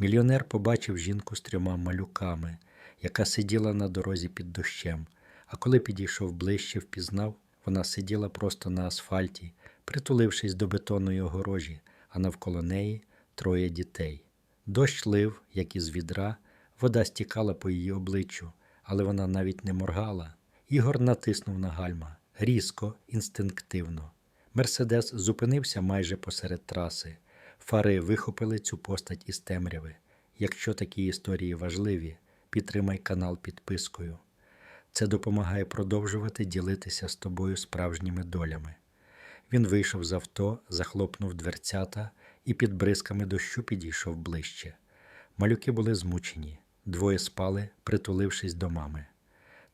Мільйонер побачив жінку з трьома малюками, яка сиділа на дорозі під дощем, а коли підійшов ближче, впізнав, вона сиділа просто на асфальті, притулившись до бетонної огорожі, а навколо неї троє дітей. Дощ лив, як із відра, вода стікала по її обличчю, але вона навіть не моргала. Ігор натиснув на гальма різко, інстинктивно. Мерседес зупинився майже посеред траси. Фари вихопили цю постать із темряви. Якщо такі історії важливі, підтримай канал підпискою. Це допомагає продовжувати ділитися з тобою справжніми долями. Він вийшов з авто, захлопнув дверцята і під бризками дощу підійшов ближче. Малюки були змучені, двоє спали, притулившись до мами.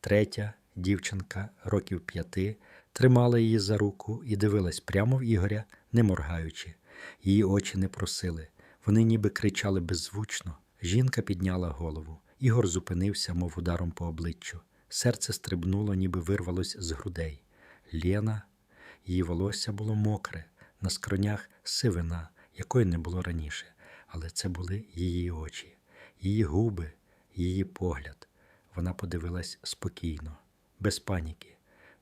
Третя, дівчинка, років п'яти, тримала її за руку і дивилась прямо в Ігоря, не моргаючи. Її очі не просили. Вони ніби кричали беззвучно. Жінка підняла голову. Ігор зупинився, мов ударом по обличчю. Серце стрибнуло, ніби вирвалось з грудей. Лєна, її волосся було мокре, на скронях сивина, якої не було раніше, але це були її очі, її губи, її погляд. Вона подивилась спокійно, без паніки,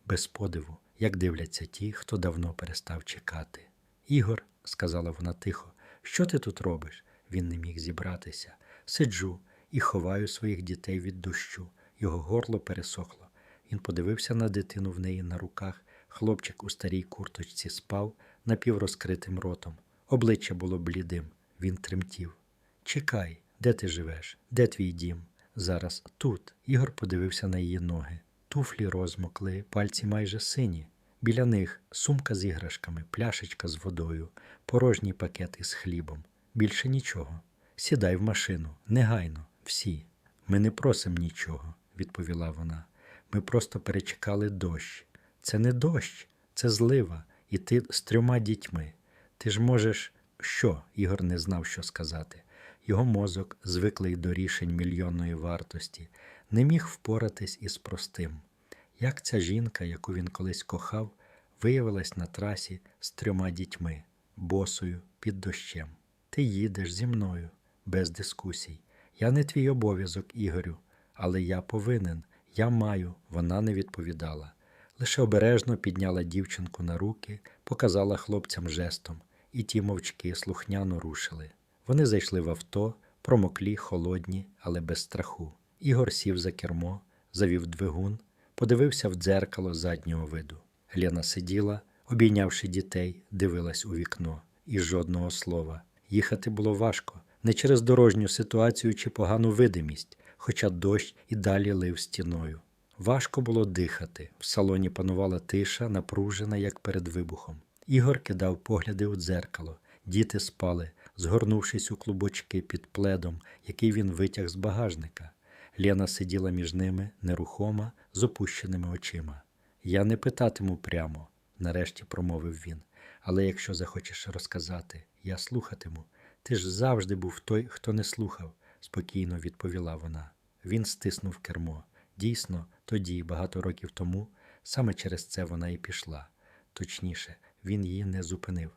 без подиву, як дивляться ті, хто давно перестав чекати. Ігор, сказала вона тихо, що ти тут робиш? Він не міг зібратися. Сиджу і ховаю своїх дітей від дощу. Його горло пересохло. Він подивився на дитину в неї на руках. Хлопчик у старій курточці спав напіврозкритим ротом. Обличчя було блідим. Він тремтів. Чекай, де ти живеш? Де твій дім? Зараз тут. Ігор подивився на її ноги. Туфлі розмокли, пальці майже сині. Біля них сумка з іграшками, пляшечка з водою, порожній пакет із хлібом. Більше нічого. Сідай в машину, негайно, всі. Ми не просимо нічого, відповіла вона. Ми просто перечекали дощ. Це не дощ, це злива, і ти з трьома дітьми. Ти ж можеш. Що? Ігор не знав, що сказати. Його мозок, звиклий до рішень мільйонної вартості, не міг впоратись із простим. Як ця жінка, яку він колись кохав, виявилась на трасі з трьома дітьми, босою, під дощем. Ти їдеш зі мною, без дискусій. Я не твій обов'язок, Ігорю, але я повинен, я маю, вона не відповідала. Лише обережно підняла дівчинку на руки, показала хлопцям жестом, і ті мовчки слухняно рушили. Вони зайшли в авто, промоклі, холодні, але без страху. Ігор сів за кермо, завів двигун, подивився в дзеркало заднього виду. Лена сиділа, обійнявши дітей, дивилась у вікно, і жодного слова. Їхати було важко, не через дорожню ситуацію чи погану видимість, хоча дощ і далі лив стіною. Важко було дихати. В салоні панувала тиша, напружена, як перед вибухом. Ігор кидав погляди у дзеркало. Діти спали, згорнувшись у клубочки під пледом, який він витяг з багажника. Лена сиділа між ними, нерухома, з опущеними очима. Я не питатиму прямо, нарешті промовив він. Але якщо захочеш розказати, я слухатиму. Ти ж завжди був той, хто не слухав, спокійно відповіла вона. Він стиснув кермо. Дійсно, тоді, багато років тому, саме через це вона і пішла. Точніше, він її не зупинив.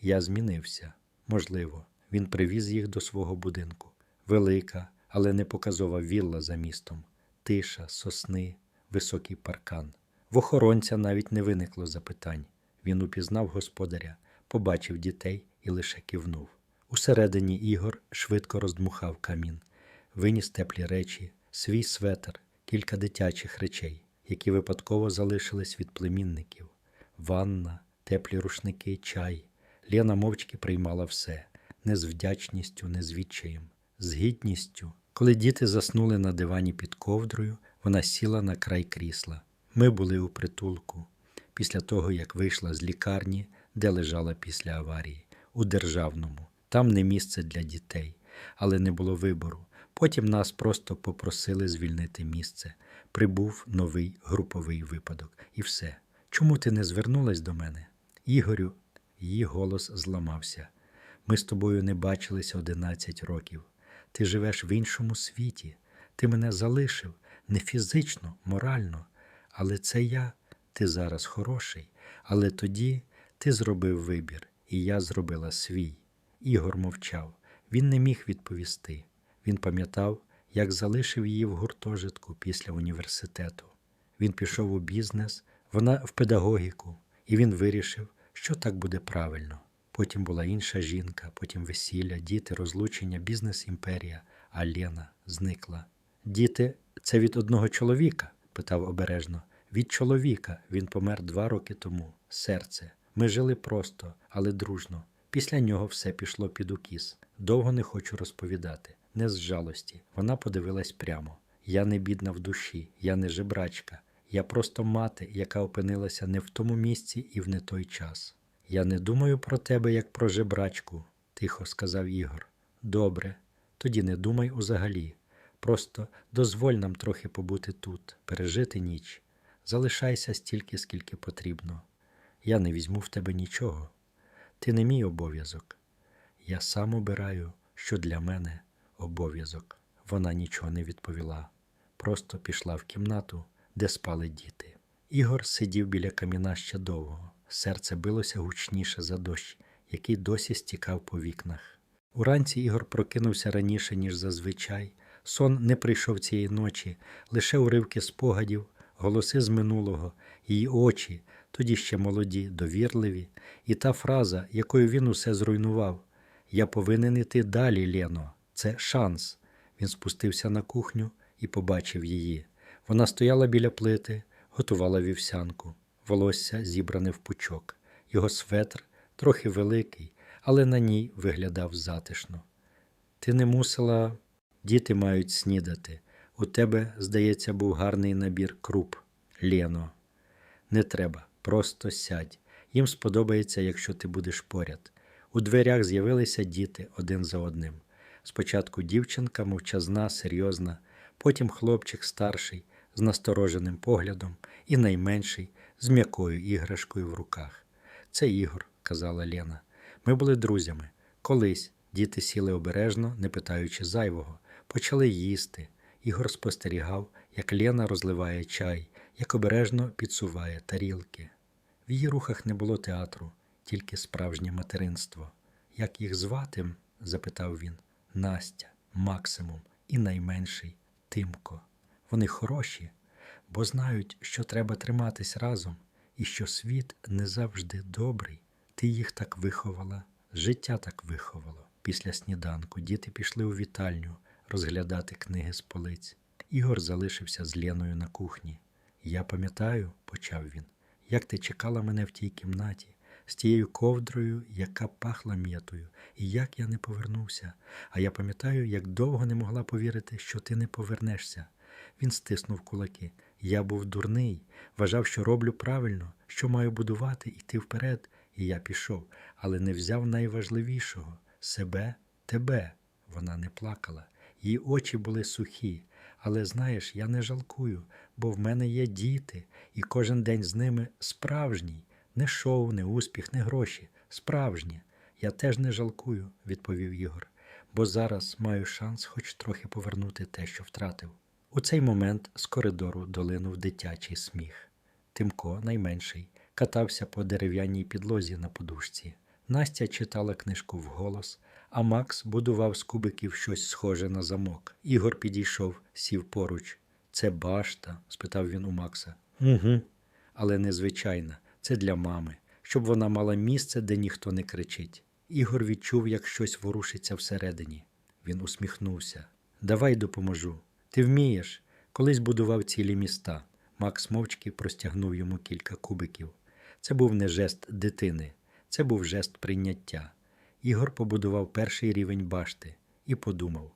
Я змінився. Можливо, він привіз їх до свого будинку. Велика, але не показова вілла за містом, тиша, сосни, високий паркан. В охоронця навіть не виникло запитань. Він упізнав господаря, побачив дітей і лише кивнув. Усередині Ігор швидко роздмухав камін, виніс теплі речі, свій светр, кілька дитячих речей, які випадково залишились від племінників, ванна, теплі рушники, чай. Лена мовчки приймала все не з вдячністю, не з відчаєм, з гідністю. Коли діти заснули на дивані під ковдрою, вона сіла на край крісла. Ми були у притулку. Після того, як вийшла з лікарні, де лежала після аварії, у державному. Там не місце для дітей, але не було вибору. Потім нас просто попросили звільнити місце. Прибув новий груповий випадок, і все. Чому ти не звернулась до мене? Ігорю, її голос зламався. Ми з тобою не бачилися 11 років. Ти живеш в іншому світі. Ти мене залишив не фізично, морально. Але це я, ти зараз хороший. Але тоді ти зробив вибір, і я зробила свій. Ігор мовчав. Він не міг відповісти. Він пам'ятав, як залишив її в гуртожитку після університету. Він пішов у бізнес, вона в педагогіку, і він вирішив, що так буде правильно. Потім була інша жінка, потім весілля, діти, розлучення, бізнес-імперія, а Лена зникла. Діти, це від одного чоловіка? Питав обережно. Від чоловіка він помер два роки тому. Серце. Ми жили просто, але дружно. Після нього все пішло під укіс. Довго не хочу розповідати. Не з жалості. Вона подивилась прямо. Я не бідна в душі, я не жебрачка. Я просто мати, яка опинилася не в тому місці і в не той час. Я не думаю про тебе як про жебрачку, тихо сказав Ігор. Добре, тоді не думай узагалі. Просто дозволь нам трохи побути тут, пережити ніч. Залишайся стільки, скільки потрібно. Я не візьму в тебе нічого. Ти не мій обов'язок. Я сам обираю, що для мене обов'язок. Вона нічого не відповіла, просто пішла в кімнату, де спали діти. Ігор сидів біля каміна ще довго. Серце билося гучніше за дощ, який досі стікав по вікнах. Уранці Ігор прокинувся раніше, ніж зазвичай. Сон не прийшов цієї ночі, лише уривки спогадів, голоси з минулого, її очі, тоді ще молоді, довірливі, і та фраза, якою він усе зруйнував: Я повинен іти далі, Лено, це шанс. Він спустився на кухню і побачив її. Вона стояла біля плити, готувала вівсянку, волосся зібране в пучок. Його светр трохи великий, але на ній виглядав затишно. Ти не мусила, діти мають снідати. У тебе, здається, був гарний набір круп, Лєно. Не треба, просто сядь. Їм сподобається, якщо ти будеш поряд. У дверях з'явилися діти один за одним. Спочатку дівчинка мовчазна, серйозна, потім хлопчик старший з настороженим поглядом і найменший з м'якою іграшкою в руках. Це Ігор, казала Лена. Ми були друзями. Колись діти сіли обережно, не питаючи зайвого, почали їсти. Ігор спостерігав, як Лена розливає чай, як обережно підсуває тарілки. В її рухах не було театру, тільки справжнє материнство. Як їх звати? запитав він. Настя, Максимум і найменший Тимко. Вони хороші, бо знають, що треба триматись разом, і що світ не завжди добрий. Ти їх так виховала, життя так виховало. Після сніданку діти пішли у вітальню розглядати книги з полиць. Ігор залишився з Леною на кухні. Я пам'ятаю, почав він, як ти чекала мене в тій кімнаті, з тією ковдрою, яка пахла м'ятою, і як я не повернувся. А я пам'ятаю, як довго не могла повірити, що ти не повернешся. Він стиснув кулаки. Я був дурний, вважав, що роблю правильно, що маю будувати, йти вперед. І я пішов, але не взяв найважливішого себе, тебе. Вона не плакала. Її очі були сухі. Але знаєш, я не жалкую, бо в мене є діти, і кожен день з ними справжній. Не шоу, не успіх, не гроші. Справжнє. Я теж не жалкую, відповів Ігор, бо зараз маю шанс хоч трохи повернути те, що втратив. У цей момент з коридору долинув дитячий сміх. Тимко, найменший, катався по дерев'яній підлозі на подушці. Настя читала книжку вголос, а Макс будував з кубиків щось схоже на замок. Ігор підійшов, сів поруч. Це башта? спитав він у Макса. Угу. Але незвичайна, це для мами, щоб вона мала місце, де ніхто не кричить. Ігор відчув, як щось ворушиться всередині. Він усміхнувся. Давай допоможу. Ти вмієш. Колись будував цілі міста. Макс мовчки простягнув йому кілька кубиків. Це був не жест дитини, це був жест прийняття. Ігор побудував перший рівень башти і подумав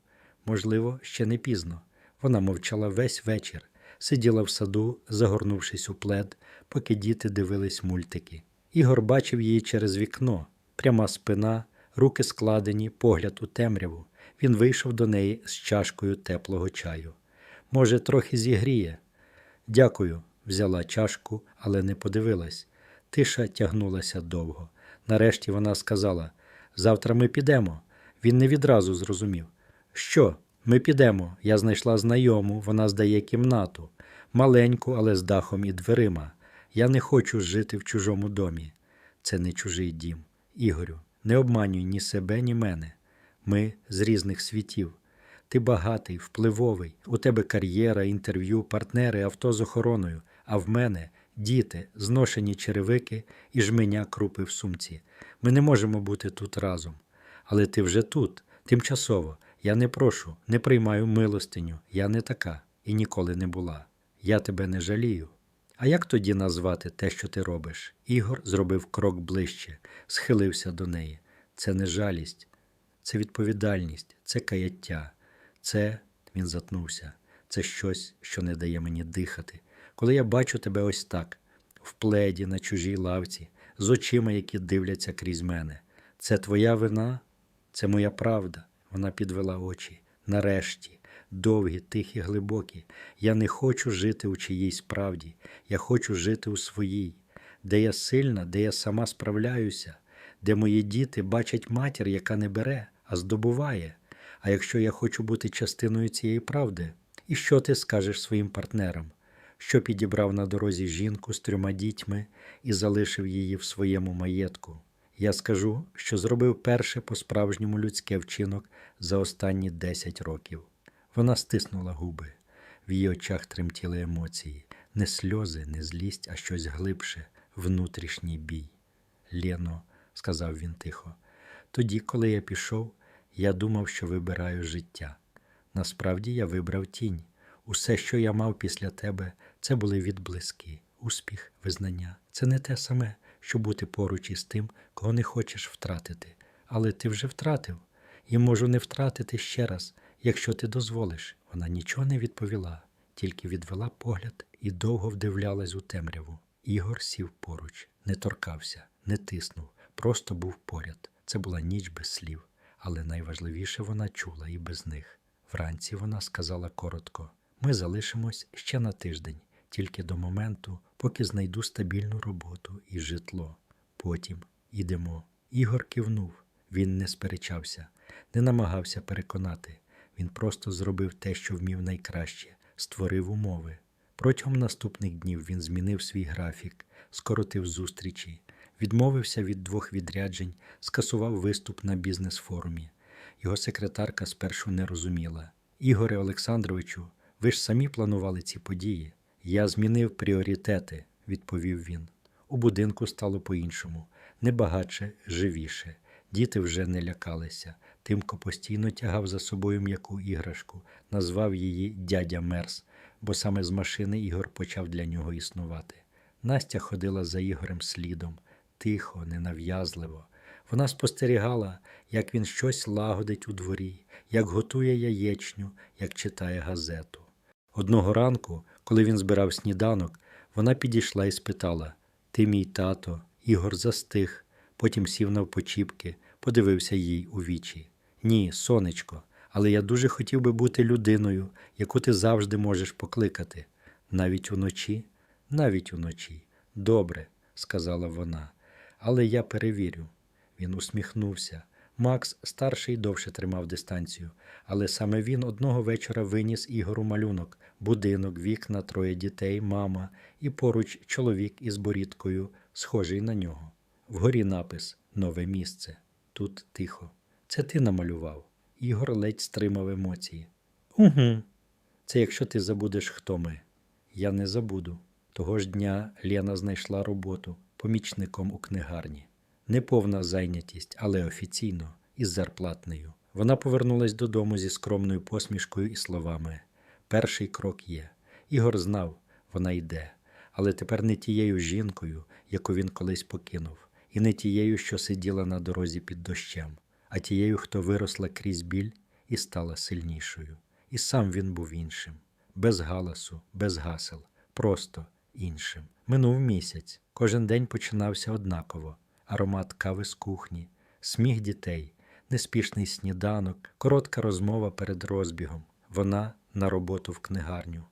можливо, ще не пізно. Вона мовчала весь вечір, сиділа в саду, загорнувшись у плед, поки діти дивились мультики. Ігор бачив її через вікно, пряма спина, руки складені, погляд у темряву. Він вийшов до неї з чашкою теплого чаю. Може, трохи зігріє. Дякую, взяла чашку, але не подивилась. Тиша тягнулася довго. Нарешті вона сказала: Завтра ми підемо. Він не відразу зрозумів. Що? Ми підемо. Я знайшла знайому, вона здає кімнату, маленьку, але з дахом і дверима. Я не хочу жити в чужому домі. Це не чужий дім. Ігорю, не обманюй ні себе, ні мене. Ми з різних світів. Ти багатий, впливовий, у тебе кар'єра, інтерв'ю, партнери, авто з охороною, а в мене діти, зношені черевики і жменя крупи в сумці. Ми не можемо бути тут разом. Але ти вже тут, тимчасово. Я не прошу, не приймаю милостиню. Я не така і ніколи не була. Я тебе не жалію. А як тоді назвати те, що ти робиш? Ігор зробив крок ближче, схилився до неї. Це не жалість, це відповідальність, це каяття, це він затнувся, це щось, що не дає мені дихати. Коли я бачу тебе ось так, в пледі на чужій лавці, з очима, які дивляться крізь мене. Це твоя вина, це моя правда. Вона підвела очі. Нарешті, довгі, тихі, глибокі. Я не хочу жити у чиїйсь правді, я хочу жити у своїй, де я сильна, де я сама справляюся, де мої діти бачать матір, яка не бере, а здобуває. А якщо я хочу бути частиною цієї правди, і що ти скажеш своїм партнерам? Що підібрав на дорозі жінку з трьома дітьми і залишив її в своєму маєтку? Я скажу, що зробив перше по-справжньому людське вчинок за останні 10 років. Вона стиснула губи, в її очах тремтіли емоції, не сльози, не злість, а щось глибше, внутрішній бій. Лєно, сказав він тихо, тоді, коли я пішов, я думав, що вибираю життя. Насправді я вибрав тінь. Усе, що я мав після тебе, це були відблиски, успіх, визнання. Це не те саме, що бути поруч із тим, кого не хочеш втратити. Але ти вже втратив, і можу не втратити ще раз, якщо ти дозволиш. Вона нічого не відповіла, тільки відвела погляд і довго вдивлялась у темряву. Ігор сів поруч, не торкався, не тиснув, просто був поряд. Це була ніч без слів, але найважливіше вона чула і без них. Вранці вона сказала коротко: ми залишимось ще на тиждень, тільки до моменту, поки знайду стабільну роботу і житло. Потім ідемо. Ігор кивнув. Він не сперечався, не намагався переконати. Він просто зробив те, що вмів найкраще, створив умови. Протягом наступних днів він змінив свій графік, скоротив зустрічі, відмовився від двох відряджень, скасував виступ на бізнес-форумі. Його секретарка спершу не розуміла. Ігоре Олександровичу, ви ж самі планували ці події. Я змінив пріоритети, відповів він. У будинку стало по-іншому, не багатше, живіше. Діти вже не лякалися. Тимко постійно тягав за собою м'яку іграшку, назвав її дядя Мерс, бо саме з машини Ігор почав для нього існувати. Настя ходила за Ігорем слідом, тихо, ненав'язливо. Вона спостерігала, як він щось лагодить у дворі, як готує яєчню, як читає газету. Одного ранку, коли він збирав сніданок, вона підійшла і спитала: Ти мій тато, Ігор застиг, потім сів навпочіпки, подивився їй у вічі. Ні, сонечко, але я дуже хотів би бути людиною, яку ти завжди можеш покликати. Навіть уночі, навіть уночі. Добре, сказала вона, але я перевірю. Він усміхнувся. Макс старший довше тримав дистанцію, але саме він одного вечора виніс Ігору малюнок, будинок, вікна, троє дітей, мама і поруч чоловік із борідкою, схожий на нього. Вгорі напис Нове місце. Тут тихо. Це ти намалював. Ігор ледь стримав емоції. Угу. Це якщо ти забудеш, хто ми. Я не забуду. Того ж дня Лена знайшла роботу помічником у книгарні. Неповна зайнятість, але офіційно, із зарплатнею. Вона повернулась додому зі скромною посмішкою і словами: Перший крок є. Ігор знав, вона йде, але тепер не тією жінкою, яку він колись покинув, і не тією, що сиділа на дорозі під дощем, а тією, хто виросла крізь біль і стала сильнішою. І сам він був іншим, без галасу, без гасел, просто іншим. Минув місяць. Кожен день починався однаково аромат кави з кухні, сміх дітей, неспішний сніданок, коротка розмова перед розбігом. Вона на роботу в книгарню.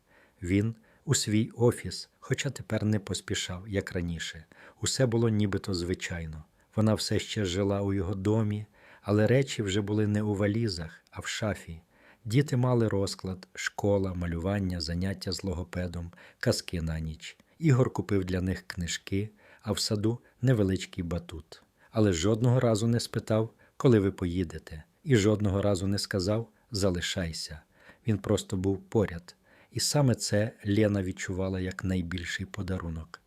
Він у свій офіс, хоча тепер не поспішав, як раніше. Усе було нібито звичайно. Вона все ще жила у його домі, але речі вже були не у валізах, а в шафі. Діти мали розклад, школа, малювання, заняття з логопедом, казки на ніч. Ігор купив для них книжки, а в саду невеличкий батут. Але жодного разу не спитав, коли ви поїдете. і жодного разу не сказав залишайся. Він просто був поряд. І саме це Лена відчувала як найбільший подарунок.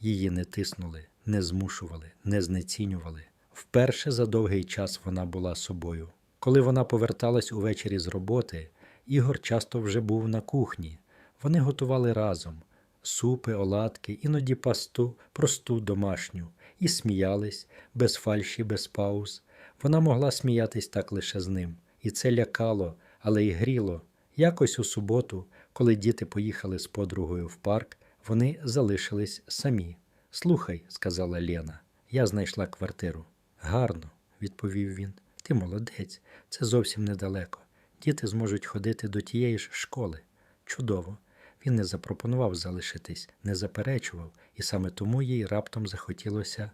Її не тиснули, не змушували, не знецінювали. Вперше за довгий час вона була собою. Коли вона поверталась увечері з роботи, Ігор часто вже був на кухні. Вони готували разом супи, оладки, іноді пасту, просту домашню, і сміялись без фальші, без пауз. Вона могла сміятись так лише з ним, і це лякало, але й гріло. Якось у суботу, коли діти поїхали з подругою в парк, вони залишились самі. Слухай, сказала Лена, я знайшла квартиру. Гарно, відповів він. Ти молодець, це зовсім недалеко. Діти зможуть ходити до тієї ж школи. Чудово. Він не запропонував залишитись, не заперечував, і саме тому їй раптом захотілося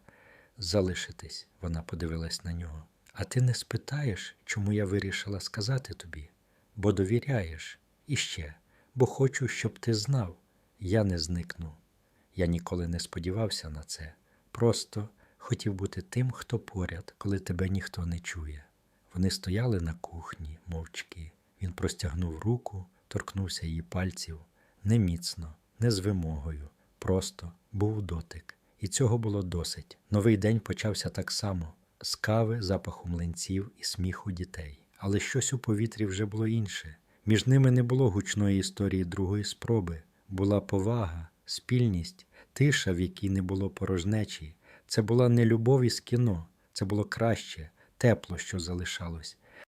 залишитись. Вона подивилась на нього. А ти не спитаєш, чому я вирішила сказати тобі? Бо довіряєш. І ще, бо хочу, щоб ти знав, я не зникну. Я ніколи не сподівався на це. Просто хотів бути тим, хто поряд, коли тебе ніхто не чує. Вони стояли на кухні, мовчки. Він простягнув руку, торкнувся її пальців не міцно, не з вимогою, просто був дотик. І цього було досить. Новий день почався так само з кави, запаху млинців і сміху дітей. Але щось у повітрі вже було інше. Між ними не було гучної історії другої спроби, була повага, спільність, тиша, в якій не було порожнечі. Це була не любов із кіно, це було краще, тепло, що залишалось.